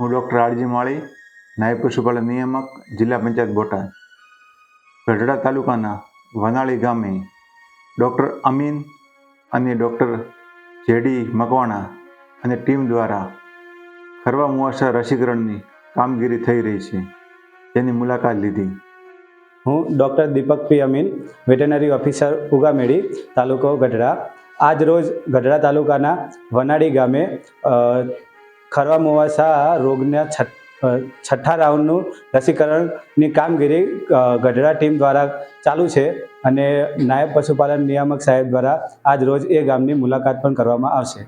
હું doctor R G માળી, નાયબ પશુપાલન નિયામક, જિલ્લા પંચાયત બોટાદ. ગઢડા તાલુકાના વનાળી ગામે ડૉક્ટર અમીન અને ડૉક્ટર જેડી મકવાણા અને ટીમ દ્વારા ખરવા મુવાસા રસીકરણની કામગીરી થઈ રહી છે. તેની મુલાકાત લીધી. હું doctor Deepak Amin, veterinary officer Ugamedi, તાલુકો ગઢડા. આજ રોજ ગઢડા તાલુકાના વનાડી ગામે ખરવા મોવાસા રોગના છઠ છઠ્ઠા રાઉન્ડનું રસીકરણની કામગીરી ગઢડા ટીમ દ્વારા ચાલુ છે અને નાયબ પશુપાલન નિયામક સાહેબ દ્વારા આજ રોજ એ ગામની મુલાકાત પણ કરવામાં આવશે.